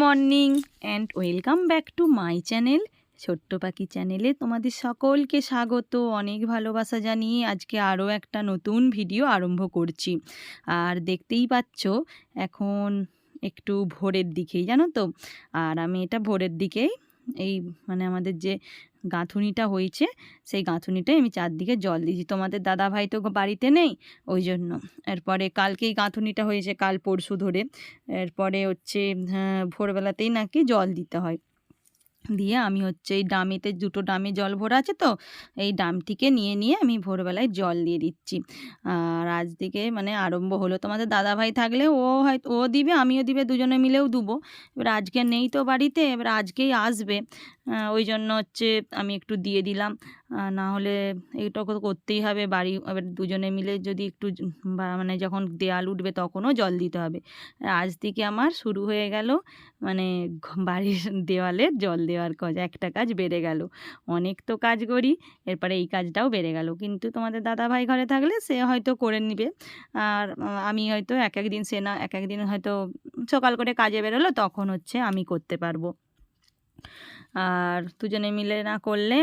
Morning and welcome back to my channel, ছোট্ট পাখি চ্যানেলে তোমাদের সকলকে স্বাগত, অনেক ভালোবাসা জানিয়ে আজকে আরও একটা নতুন ভিডিও আরম্ভ করছি। আর দেখতেই পাচ্ছ, এখন একটু ভোরের দিকেই, জানো তো? আর আমি এটা ভোরের দিকেই, এই মানে আমাদের যে গাঁথুনিটা হয়েছে সেই গাঁথুনিটাই আমি চারদিকে জল দিয়েছি। তোমাদের দাদা ভাই তো বাড়িতে নেই ওই জন্য। এরপরে কালকেই গাঁথুনিটা হয়েছে কাল পরশু ধরে। এরপরে হচ্ছে হ্যাঁ, ভোরবেলাতেই নাকি জল দিতে হয়। দিয়ে আমি হচ্ছে এই ডামিতে দুটো ডামে জল ভরা আছে তো, এই ডামটিকে নিয়ে নিয়ে আমি ভোরবেলায় জল দিয়ে দিচ্ছি। আর আজ থেকে মানে আরম্ভ হলো। তোমাদের দাদা ভাই থাকলে ও হয়তো, ও দিবে, আমিও দিবে, দুজনে মিলেও দেবো। এবার আজকে নেই তো বাড়িতে, এবার আজকেই আসবে। ওই জন্য হচ্ছে আমি একটু দিয়ে দিলাম। না হলে এইটা তো করতেই হবে। বাড়ি, এবার দুজনে মিলে যদি একটু মানে যখন দেয়াল উঠবে তখনও জল দিতে হবে। আজ থেকে আমার শুরু হয়ে গেল মানে বাড়ির দেওয়ালের জল দেওয়ার কাজ, একটা কাজ বেড়ে গেল। অনেক তো কাজ করি, এরপরে এই কাজটাও বেড়ে গেল। কিন্তু তোমাদের দাদা ভাই ঘরে থাকলে সে হয়তো করে নিবে। আর আমি হয়তো এক এক দিন সে না, এক এক দিন হয়তো সকাল করে কাজে বেরোলো, তখন হচ্ছে আমি করতে পারব। আর দুজনে মিলে না করলে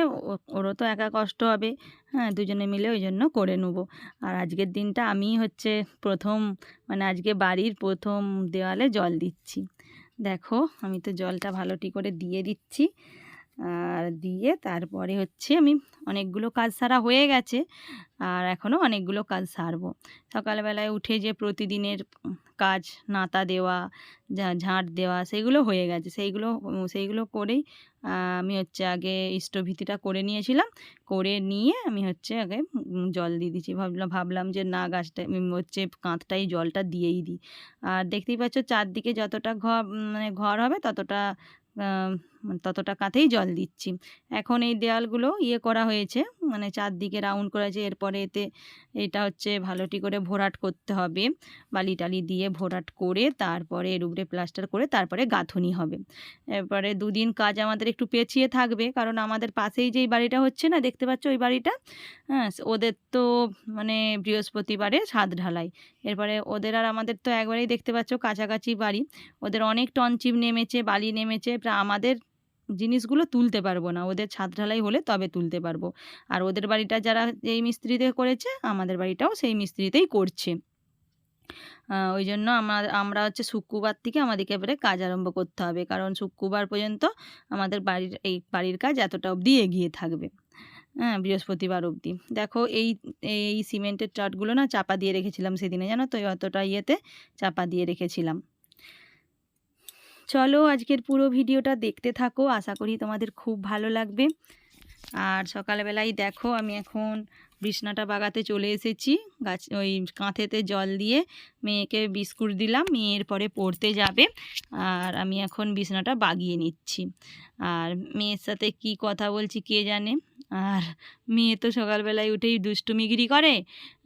ওরও তো একা কষ্ট হবে। হ্যাঁ দুজনে মিলে ওই জন্য করে নেব। আর আজকের দিনটা আমি হচ্ছে প্রথম মানে আজকে বাড়ির প্রথম দেওয়ালে জল দিচ্ছি। দেখো, আমি তো জলটা ভালোটি করে দিয়ে দিচ্ছি। আর দিয়ে তারপরে হচ্ছে আমি অনেকগুলো কাজ সারা হয়ে গেছে। আর এখনও অনেকগুলো কাজ সারবো। সকালবেলায় উঠে যে প্রতিদিনের কাজ, নাতা দেওয়া ঝাঁট দেওয়া সেগুলো হয়ে গেছে। সেইগুলো সেইগুলো করেই আমি হচ্ছে আগে স্টোভিতিটা করে নিয়েছিলাম। করে নিয়ে আমি হচ্ছে আগে জল দিয়ে দিচ্ছি ভাবলাম ভাবলাম যে না, গাছটা হচ্ছে কাঁধটাই জলটা দিয়েই দিই। আর দেখতেই পাচ্ছ চারদিকে যতটা ঘর মানে ঘর হবে ততটা ততটা কাঁথেই জল দিচ্ছি। এখন এই দেওয়ালগুলো ইয়ে করা হয়েছে মানে চারদিকে রাউন্ড করা হয়েছে, এরপরে এতে এটা হচ্ছে ভালোটি করে ভরাট করতে হবে। বালি টালি দিয়ে ভরাট করে তারপরে এর উপরে প্লাস্টার করে তারপরে গাঁথুনি হবে। এরপরে দুদিন কাজ আমাদের একটু পেছিয়ে থাকবে, কারণ আমাদের পাশেই যেই বাড়িটা হচ্ছে না, দেখতে পাচ্ছ ওই বাড়িটা? হ্যাঁ ওদের তো মানে বৃহস্পতিবারে ছাদ ঢালাই। এরপরে ওদের আর আমাদের তো একবারেই দেখতে পাচ্ছ কাছাকাছি বাড়ি। ওদের অনেক টনচিপ নেমেছে, বালি নেমেছে আমাদের জিনিসগুলো তুলতে পারব না। ওদের ছাদ ঢালাই হলে তবে তুলতে পারব। আর ওদের বাড়িটা যারা এই মিস্ত্রিতে করেছে, আমাদের বাড়িটাও সেই মিস্ত্রিতেই করছে। ওই জন্য আমরা আমরা হচ্ছে শুক্রবার থেকে আমাদেরকে এবারে কাজ আরম্ভ করতে হবে। কারণ শুক্রবার পর্যন্ত আমাদের বাড়ির, এই বাড়ির কাজ এতটা অবধি এগিয়ে থাকবে। হ্যাঁ বৃহস্পতিবার অবধি। দেখো, এই এই সিমেন্টের চাটগুলো না চাপা দিয়ে রেখেছিলাম সেদিনে। জানো তো অতটা ইয়েতে চাপা দিয়ে রেখেছিলাম। চলো আজকের পুরো ভিডিওটা দেখতে থাকো। আশা করি তোমাদের খুব ভালো লাগবে। আর সকালবেলায় দেখো, আমি এখন বিছনাটা বাগাতে চলে এসেছি। গাছ, ওই কাঁথেতে জল দিয়ে মেয়েকে বিস্কুট দিলাম মেয়ের পরে পড়তে যাবে। আর আমি এখন বিছনাটা বাগিয়ে নিচ্ছি। আর মেয়ের সাথে কি কথা বলছি কে জানে? আর মেয়ে তো সকালবেলায় উঠেই দুষ্টুমিগিরি করে।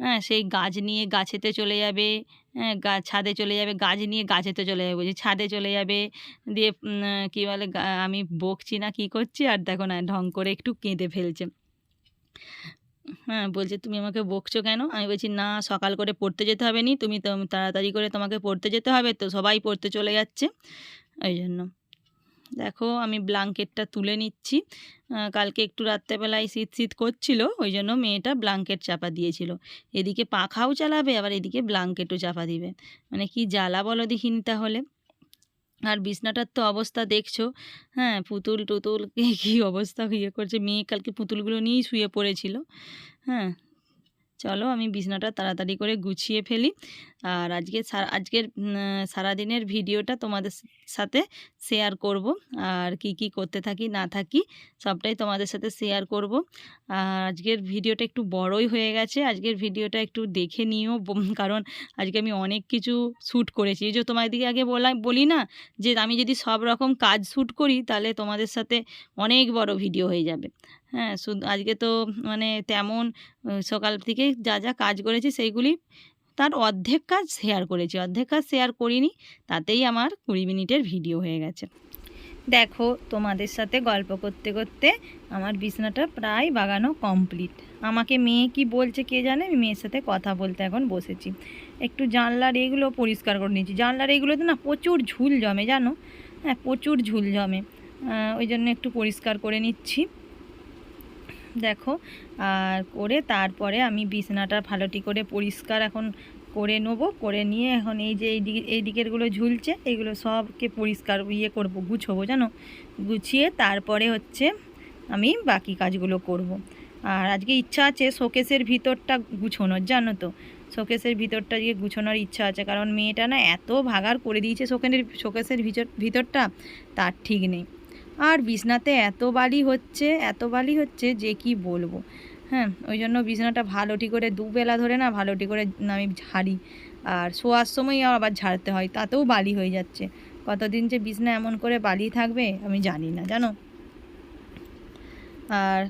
হ্যাঁ সেই গাছ নিয়ে গাছেতে চলে যাবে। হ্যাঁ ছাদে চলে যাবে, গাছ নিয়ে গাছেতে চলে যাবে বলছি, ছাদে চলে যাবে। দিয়ে কী বলে আমি বকছি না, কী করছি? আর দেখো না, ঢং করে একটু কেঁদে ফেলছে। হ্যাঁ বলছে, তুমি আমাকে বকছো কেন? আমি বলছি, না, সকাল করে পড়তে যেতে হবে নি। তুমি তো তাড়াতাড়ি করে তোমাকে পড়তে যেতে হবে, তো সবাই পড়তে চলে যাচ্ছে। ওই জন্য। দেখো, আমি ব্লাঙ্কেটটা তুলে নিচ্ছি। কালকে একটু রাত্রেবেলায় শীত শীত করছিল, ওই জন্য মেয়েটা ব্লাঙ্কেট চাপা দিয়েছিল। এদিকে পাখাও চালাবে, আবার এদিকে ব্লাঙ্কেটও চাপা দিবে। মানে কি জ্বালা বলো দেখিনি তাহলে। আর বিছনাটার তো অবস্থা দেখছ। হ্যাঁ পুতুল টুতুল কী অবস্থা ইয়ে করছে? মেয়ে কালকে পুতুলগুলো নিয়েই শুয়ে পড়েছিল। হ্যাঁ চলো আমি বিছনাটা তাড়াতাড়ি করে গুছিয়ে ফেলি। আর আজকে আজকের সারাদিনের ভিডিওটা তোমাদের সাথে শেয়ার করব। আর কি কি করতে থাকি, না থাকি, সবটাই তোমাদের সাথে শেয়ার করব। আর আজকের ভিডিওটা একটু বড়ই হয়ে গেছে। আজকের ভিডিওটা একটু দেখে নিও কারণ আজকে আমি অনেক কিছু শ্যুট করেছি। যে তোমাদেরকে আগে বলা, বলি না যে আমি যদি সব রকম কাজ শ্যুট করি, তাহলে তোমাদের সাথে অনেক বড় ভিডিও হয়ে যাবে। হ্যাঁ শুধু, আজকে তো মানে তেমন সকাল থেকে যা যা কাজ করেছি সেইগুলি তার অর্ধেক কাজ শেয়ার করেছি। অর্ধেক কাজ শেয়ার করিনি, তাতেই আমার কুড়ি মিনিটের ভিডিও হয়ে গেছে। দেখো, তোমাদের সাথে গল্প করতে করতে আমার বিছনাটা প্রায় বাগানো কমপ্লিট আমাকে মেয়ে কি বলছে কে জানে? আমি মেয়ের সাথে কথা বলতে এখন বসেছি। একটু জানলার এগুলো পরিষ্কার করে নিয়েছি। জানলার এগুলোতে না প্রচুর ঝুল জমে, জানো? হ্যাঁ প্রচুর ঝুল জমে। ওই জন্য একটু পরিষ্কার করে নিচ্ছি। দেখো, আর করে তারপরে আমি বিছনাটা ভালোটি করে পরিষ্কার এখন করে নেব, করে নিয়ে এখন এই যে এই দিকে, এই দিকেরগুলো ঝুলছে, এগুলো সবকে পরিষ্কার ইয়ে করব, গুছবো, জানো? গুছিয়ে তারপরে হচ্ছে আমি বাকি কাজগুলো করব। আর আজকে ইচ্ছা আছে শোকেসের ভিতরটা গুছোনোর, জানো তো? শোকেসের ভিতরটা দিয়ে গুছোনোর ইচ্ছা আছে, কারণ মেয়েটা না এত ভাগার করে দিয়েছে শোকেনের, শোকেসের ভিতর ভিতরটা, তার ঠিক নেই। আর বিছনাতে এত বালি হচ্ছে, এত বালি হচ্ছে যে কি বলব? হ্যাঁ ওই জন্য বিছানাটা ভালোটি করে দুবেলা ধরে না, ভালোটি করে আমি ঝাড়ি। আর শোয়ার সময় আবার ঝাড়তে হয়, তাতেও বালি হয়ে যাচ্ছে। কতদিন যে বিছনা এমন করে বালি থাকবে আমি জানি না, জানো? আর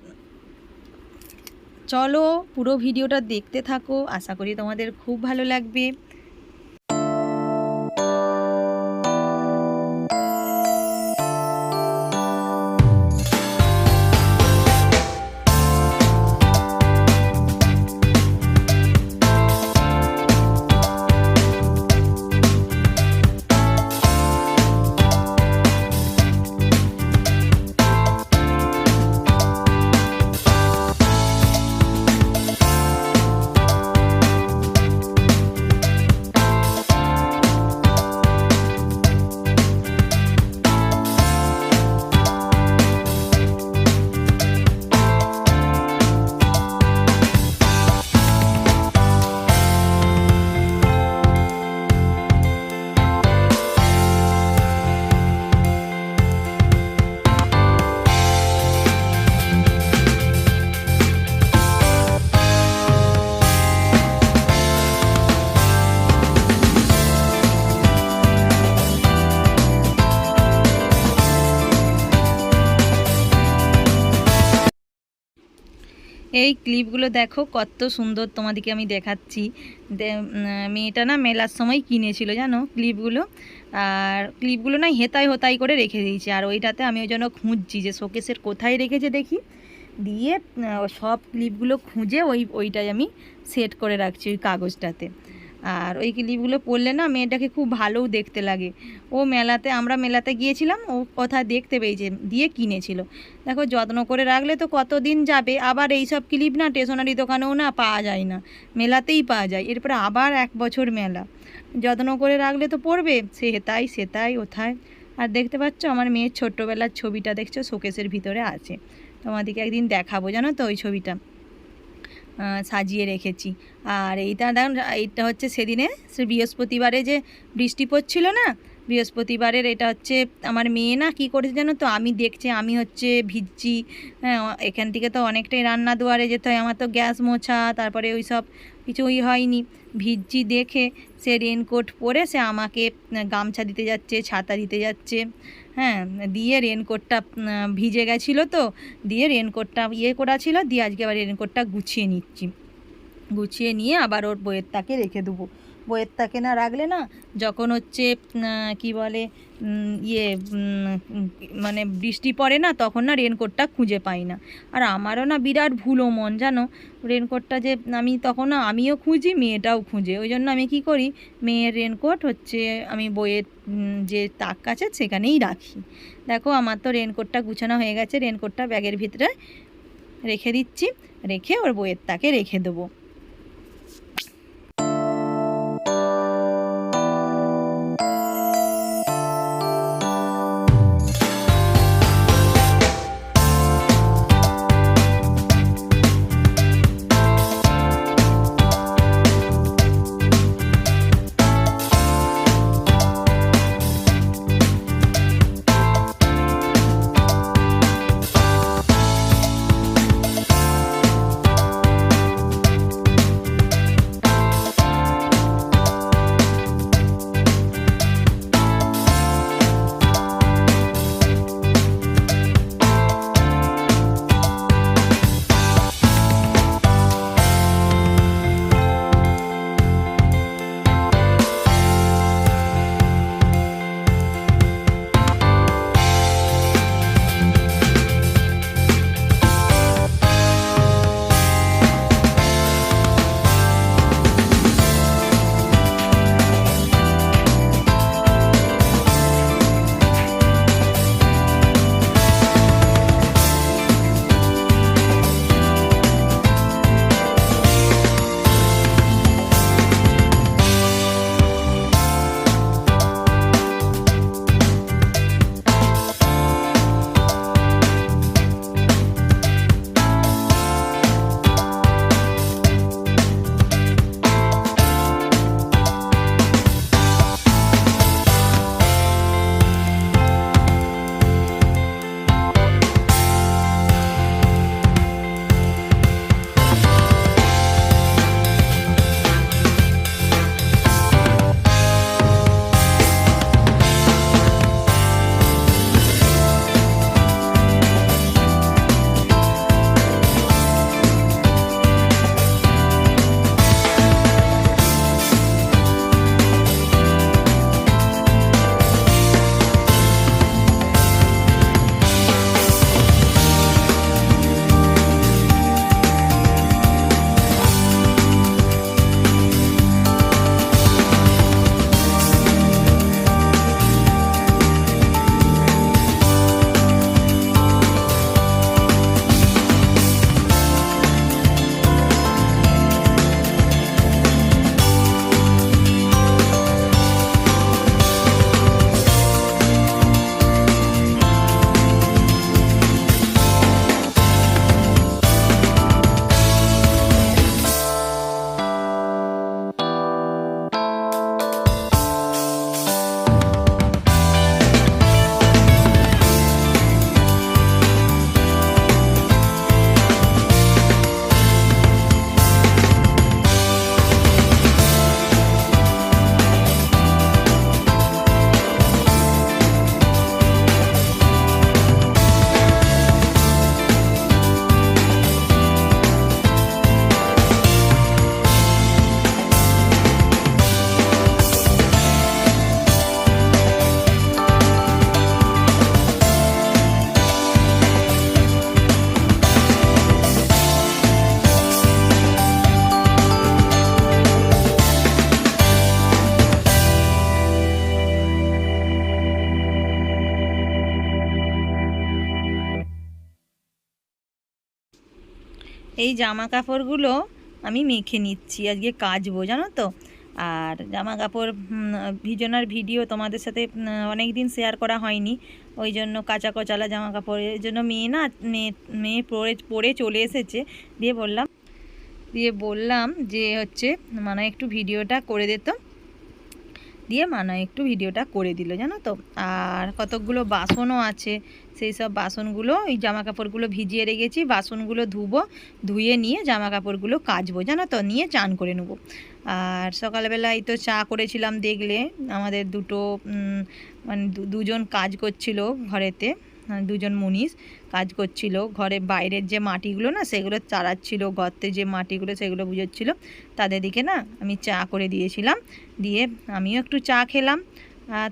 চলো পুরো ভিডিওটা দেখতে থাকো, আশা করি তোমাদের খুব ভালো লাগবে। ক্লিপগুলো দেখো কত সুন্দর তোমাদেরকে আমি দেখাচ্ছি। মেয়েটা না মেলার সময় কিনেছিল, জানো ক্লিপগুলো আর ক্লিপগুলো না হেতাই হোতাই করে রেখে দিয়েছি। আর ওইটাতে আমি ওই জন্য খুঁজছি যে শোকেসের কোথায় রেখেছে দেখি। দিয়ে সব ক্লিপগুলো খুঁজে ওই, ওইটাই আমি সেট করে রাখছি ওই কাগজটাতে। আর ওই ক্লিপগুলো পরলে না মেয়েটাকে খুব ভালোও দেখতে লাগে। ও মেলাতে, আমরা মেলাতে গিয়েছিলাম, ও কোথায় দেখতে পেয়েছে, দিয়ে কিনেছিল। দেখো যত্ন করে রাখলে তো কতদিন যাবে, আবার এই সব ক্লিপ না? স্টেশনারি দোকানেও না পাওয়া যায় না, মেলাতেই পাওয়া যায়। এরপরে আবার এক বছর মেলা। যত্ন করে রাখলে তো পড়বে, সে হেতাই সেতাই ওথায় আর দেখতে পাচ্ছ, আমার মেয়ের ছোট্টবেলার ছবিটা দেখছ, শোকেসের ভিতরে আছে। তোমাদেরকে একদিন দেখাবো, জানো তো ওই ছবিটা। সাজিয়ে রেখেছি। আর এইটা দেখুন এইটা হচ্ছে সেদিনে সে বৃহস্পতিবারে যে বৃষ্টি পড়ছিল না, বৃহস্পতিবারের এটা হচ্ছে আমার মেয়ে না কী করেছে জানো তো? আমি দেখছি, আমি হচ্ছে ভিজছি হ্যাঁ এখান থেকে তো অনেকটাই রান্না দুয়ারে যেতে হয়, আমার তো গ্যাস মোছা, তারপরে ওই সব কিছুই হয়নি। ভিজছি দেখে, সে রেনকোট পরে সে আমাকে গামছা দিতে যাচ্ছে, ছাতা দিতে যাচ্ছে। হ্যাঁ দিয়ে রেনকোটটা ভিজে গেছিল তো, দিয়ে রেনকোটটা ইয়ে করা ছিল দিয়ে আজকে আবার রেনকোটটা গুছিয়ে নিচ্ছি। গুছিয়ে নিয়ে আবার ওর বইয়ের তাকে রেখে দেবো। বইয়ের তাকে না রাখলে না, যখন হচ্ছে কি বলে ইয়ে মানে বৃষ্টি পড়ে না, তখন না রেনকোটটা খুঁজে পাই না। আর আমারও না বিরাট ভুলো মন, জানো? রেনকোটটা যে আমি তখন আমিও খুঁজি, মেয়েটাও খুঁজে। ওই জন্য আমি কি করি, মেয়ের রেনকোট হচ্ছে, আমি বইয়ের যে তাক আছে, সেখানেই রাখি। দেখো, আমার তো রেনকোটটা গুছানো হয়ে গেছে রেনকোটটা ব্যাগের ভিতরে রেখে দিচ্ছি, রেখে ওর বইয়ের তাকে রেখে দেবো। এই জামা কাপড়গুলো আমি মেখে নিচ্ছি, আজকে কাচবো, জানো তো। আর জামা কাপড় ভিজোনার ভিডিও তোমাদের সাথে অনেক দিন শেয়ার করা হয়নি। ওই জন্য কাঁচা কচালা জামা কাপড় কাপড়ের জন্য মেয়ে না, মেয়ে মেয়ে পরে পরে চলে এসেছে। দিয়ে বললাম দিয়ে বললাম যে হচ্ছে মানে একটু ভিডিওটা করে দিত দিয়ে মানা একটু ভিডিওটা করে দিল, জানো তো। আর কতকগুলো বাসনও আছে সেই সব বাসনগুলো, ওই জামা কাপড়গুলো ভিজিয়ে রেখেছি, বাসনগুলো ধুবো, ধুয়ে নিয়ে জামা কাপড়গুলো কাচবো, জানো তো, নিয়ে চান করে নেব। আর সকালবেলায় তো চা করেছিলাম দেখলে, আমাদের দুটো মানে দুজন কাজ করছিল ঘরেতে দুজন মুনিশ কাজ করছিল, ঘরে বাইরের যে মাটিগুলো না, সেগুলো চারাচ্ছিল গর্তে যে মাটিগুলো, সেগুলো বুঝোচ্ছিল তাদের দিকে না, আমি চা করে দিয়েছিলাম, দিয়ে আমিও একটু চা খেলাম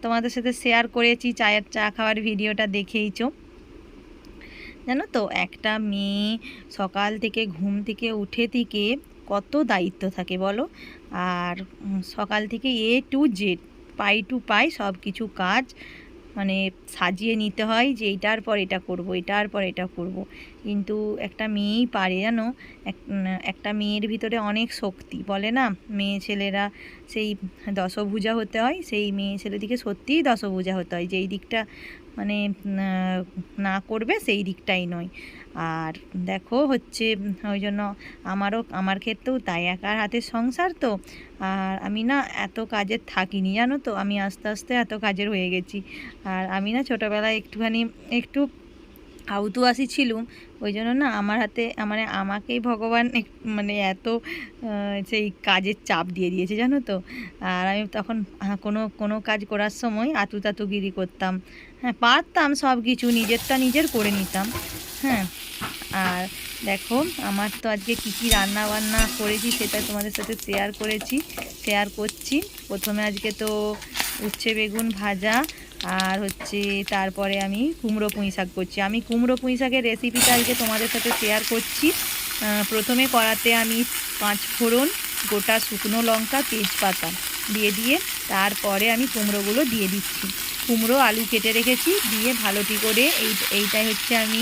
তোমাদের সাথে শেয়ার করেছি, চায়ের চা খাওয়ার ভিডিওটা দেখেইছো। জানো তো, একটা মেয়ে সকাল থেকে ঘুম থেকে উঠে থেকে কত দায়িত্ব থাকে বলো? আর সকাল থেকে A to Z pie to pie সব কিছু কাজ মানে সাজিয়ে নিতে হয় যে এটার পর এটা করব, এটার পর এটা করব। কিন্তু একটা মেয়েই পারে, জানো? এক একটা মেয়ের ভিতরে অনেক শক্তি, বলে না? মেয়ে ছেলেরা সেই দশভুজা হতে হয়, সেই মেয়ে ছেলেদিকে সত্যিই দশভুজা হতে হয়। যেই দিকটা মানে না করবে সেই দিকটাই নয়। আর দেখো হচ্ছে, ওই জন্য আমারও, আমার ক্ষেত্রেও তাই, একার হাতের সংসার তো। আর আমি না এত কাজের থাকিনি, জানো তো? আমি আস্তে আস্তে এত কাজের হয়ে গেছি। আর আমি না ছোটোবেলায় একটুখানি, একটু আউতু আসি ছিলুম ওই জন্য না আমার হাতে মানে আমাকেই ভগবান মানে এত সেই কাজের চাপ দিয়ে দিয়েছে, জানো তো? আর আমি তখন কোনো কোনো কাজ করার সময় আতু তাতুগিরি করতাম। হ্যাঁ পারতাম সব কিছু, নিজেরটা নিজের করে নিতাম। হ্যাঁ আর দেখো, আমার তো আজকে কী কী রান্না বান্না করেছি সেটা তোমাদের সাথে শেয়ার করেছি শেয়ার করছি। প্রথমে আজকে তো উচ্ছে বেগুন ভাজা আর হচ্ছে তারপরে আমি কুমড়ো পুঁই শাক করছি। আমি কুমড়ো পুঁই শাকের রেসিপিটা আজকে তোমাদের সাথে শেয়ার করছি। প্রথমে কড়াতে আমি পাঁচ ফোড়ন, গোটা শুকনো লঙ্কা, তেজপাতা দিয়ে দিয়ে তারপরে আমি কুমড়োগুলো দিয়ে দিচ্ছি। কুমড়ো আলু কেটে রেখেছি, দিয়ে ভালোটি করে এই, এইটাই হচ্ছে আমি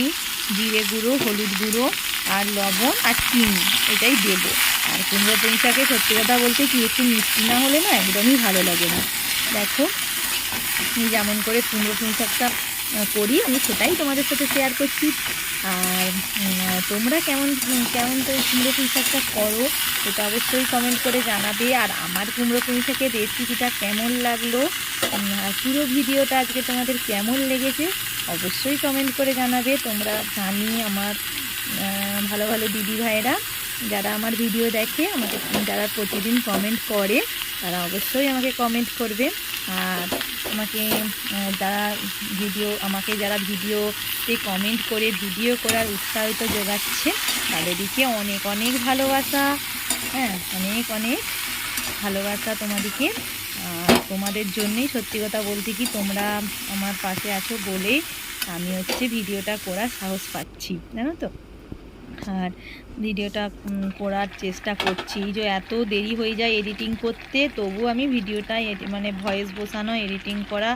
জিরে গুঁড়ো, হলুদ গুঁড়ো আর লবণ আর চিনি এটাই দেবো। আর কুমড়ো পুঁই শাকে সত্যি কথা বলতে কি একটু মিষ্টি না হলে না একদমই ভালো লাগে না। দেখো যেমন করে কুমড়ো শাকটা করি, আমি সেটাই তোমাদের সাথে শেয়ার করছি। আর তোমরা কেমন কেমন করে কুমড়ো পুঁই শাকটা করো সেটা অবশ্যই কমেন্ট করে জানাবে। আর আমার কুমড়ো পুঁই শাকের রেসিপিটা কেমন লাগল আর পুরো ভিডিওটা আজকে তোমাদের কেমন লেগেছে, অবশ্যই কমেন্ট করে জানাবে। তোমরা জানি আমার ভালো ভালো দিদি ভাইয়েরা যারা আমার ভিডিও দেখে আমাকে, যারা প্রতিদিন কমেন্ট করে, তারা অবশ্যই আমাকে কমেন্ট করবে। আর আমাকে যারা ভিডিও আমাকে যারা ভিডিওতে কমেন্ট করে ভিডিও করার উৎসাহিত যোগাচ্ছে, তাদেরকে অনেক অনেক ভালোবাসা। হ্যাঁ অনেক অনেক ভালোবাসা তোমাদেরকে। তোমাদের জন্যেই সত্যি কথা বলতে কি, তোমরা আমার পাশে আছো বলেই আমি হচ্ছে ভিডিওটা করার সাহস পাচ্ছি, জানো তো? আর ভিডিওটা করার চেষ্টা করছি। যে এত দেরি হয়ে যায় এডিটিং করতে, তবু আমি ভিডিওটা মানে ভয়েস বসানো এডিটিং করা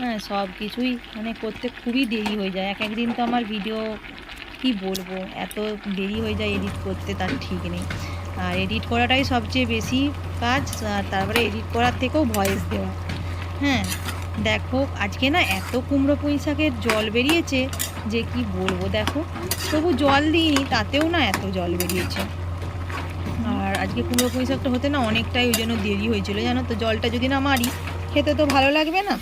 হ্যাঁ সব কিছুই মানে করতে খুবই দেরি হয়ে যায়। এক একদিন তো আমার ভিডিও কি বলব? এত দেরি হয়ে যায় এডিট করতে, তার ঠিক নেই। আর এডিট করাটাই সবচেয়ে বেশি কাজ, আর তারপরে এডিট করার থেকেও ভয়েস দেওয়া। হ্যাঁ। দেখো, আজকে না এত কুমড়ো পুঁই শাকের জল বেরিয়েছে যে কি বলব দেখো। তবু জল দিইনি, তাতেও না এত জল বেরিয়েছে। আর আজকে কুমড়ো পুঁই শাকটা হতে না অনেকটাই ওই জন্য দেরি হয়েছিল, জানো তো? জলটা যদি না মারি, খেতে তো ভালো লাগবে না?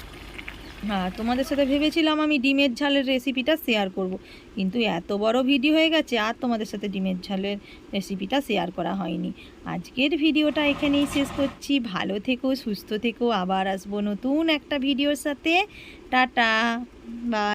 হ্যাঁ তোমাদের সাথে ভেবেছিলাম আমি ডিমের ঝালের রেসিপিটা শেয়ার করব। কিন্তু এত বড় ভিডিও হয়ে গেছে, আর তোমাদের সাথে ডিমের ঝালের রেসিপিটা শেয়ার করা হয়নি। আজকের ভিডিওটা এখানেই শেষ করছি। ভালো থেকো, সুস্থ থেকো। আবার আসব নতুন একটা ভিডিওর সাথে। টাটা বা